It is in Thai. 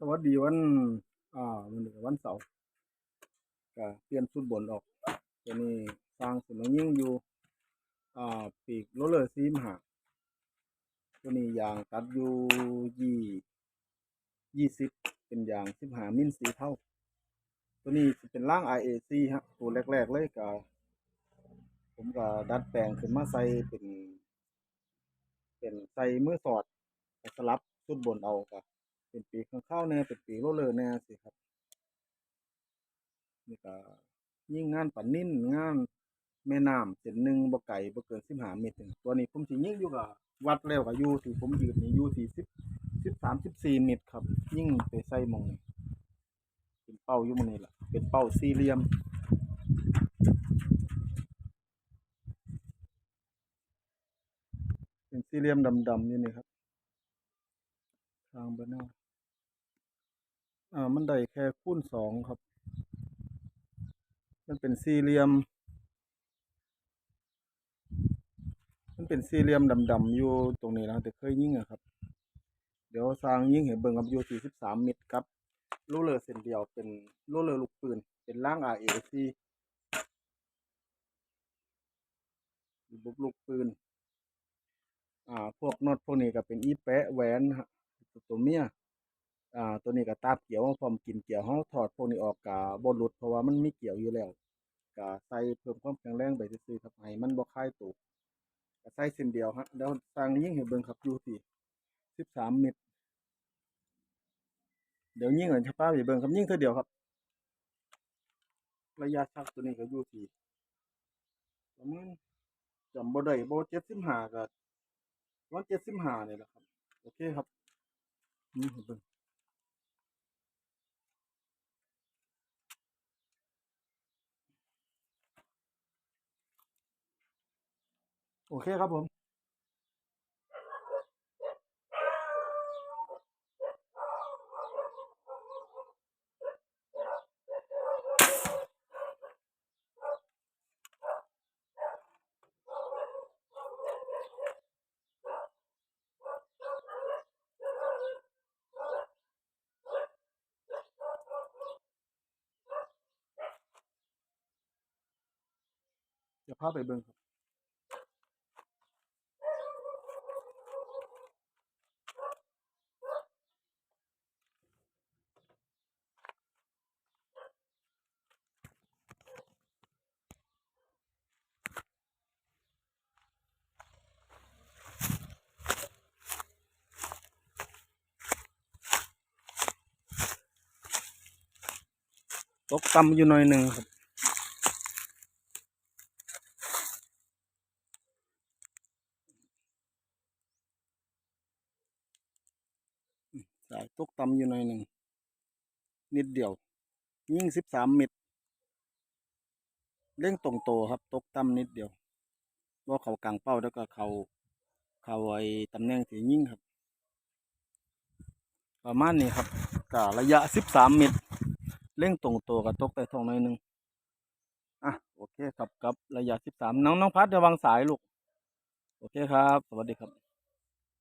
สวัสดีวัน อ่าวันนี้วันเสาร์ก็เปลี่ยนชุดบนออกตัวนี้สร้างสุนยิ่งอยู่ อ่า ปีกโรเลอร์ซีมหาตัวนี้ยางตัดอยู่ยี่ยี่สิบเป็นยางสิบหามิลสีเท่า ตัวนี้เป็นร่าง IAC ฮะ ตัวแรก ๆ เลยก็ผมก็ดัดแปลงขึ้นมาใส่เป็น เป็นใส่มือสอดสลับชุดบนเอาก็ เป็นปีกข้างเข้าวแน่เป็นปีกโรลเลอร์แน่สิครับ นี่ก็ยิ่งงานปันนิ่นงานแม่น้ำเส้นหนึ่งบ่ไก่บ่เกินสิบห้าเมตรตัวนี้ผมสิยิ่งอยู่กับวัดแล้วก็อยู่ที่ผมยืนนี่ยู่ที่สิบสิบสามสิบสี่เมตรครับ ยิ่งไปใส่มองนี่เป็นเป้าอยู่มองนี้ล่ะเป็นเป้าสี่เหลี่ยมเป็นสี่เหลี่ยมดำๆอยู่นี่ครับทางเบอร์นา อ่า มันได้แค่คูณสองครับ มันเป็นสี่เหลี่ยม มันเป็นสี่เหลี่ยมดำๆอยู่ตรงนี้นะแต่เคยยิงอะครับ เดี๋ยวสร้างยิงเห็นเบิ่งครับอยู่ที่สิบสามเมตรครับโรลเลอร์เส้นเดียวเป็นโรลเลอร์ลูกปืน เป็นล่าง RAC ระบบลูกปืน อ่า พวกน็อตพวกนี้ก็เป็นอีแปะแหวนฮะตัวเมีย อ่าตัวนี้ก็ตาบเกี่ยวพร้อมกินเกี่ยวเฮาถอดพวกนี้ออกกะบ่หลุดเพราะว่ามันไมีเกี่ยวอยู่แล้วก็ใส่เพิ่มความแข็งแรงไปซื่อๆครับให้มันบ่คายตัวก็ใส่เส้นเดียวฮะเดี๋ยวสร้างยิ่งให้เบิ่งครับอยู่ที่13เมตรเดี๋ยวยิ่งให้ชะป้าไปเบิ่งครับยิ่งเท่าเดียวครับ ระยะชักตัวนี้ก็อยู่ที่ประมาณจำบ่ได้บ่75ก็ประมาณ75นี่แหละครับ โอเคครับยิงให้เบิ่ง โอเคครับผมเดี๋ยวพาไปเบิ่งครับ ตกต่ำอยู่หน่อยหนึ่งครับสายตกต่ำอยู่หน่อยหนึ่ง นิดเดียว ยิ่งสิบสามเมตรเร่งตรงโตครับ ตกต่ำนิดเดียวว่าเขากลางเป้าแล้วก็เขาเขาไอ้ตำแหน่งที่ยิ่งครับ ประมาณนี้ครับกะระยะสิบสามเมตร เร่งตรงตัวกับตกแต่ทองหน่อยหนึ่งอะโอเคครับกับระยะสิบสามน้องน้องพัดระวังสายลูก โอเคครับ สวัสดีครับ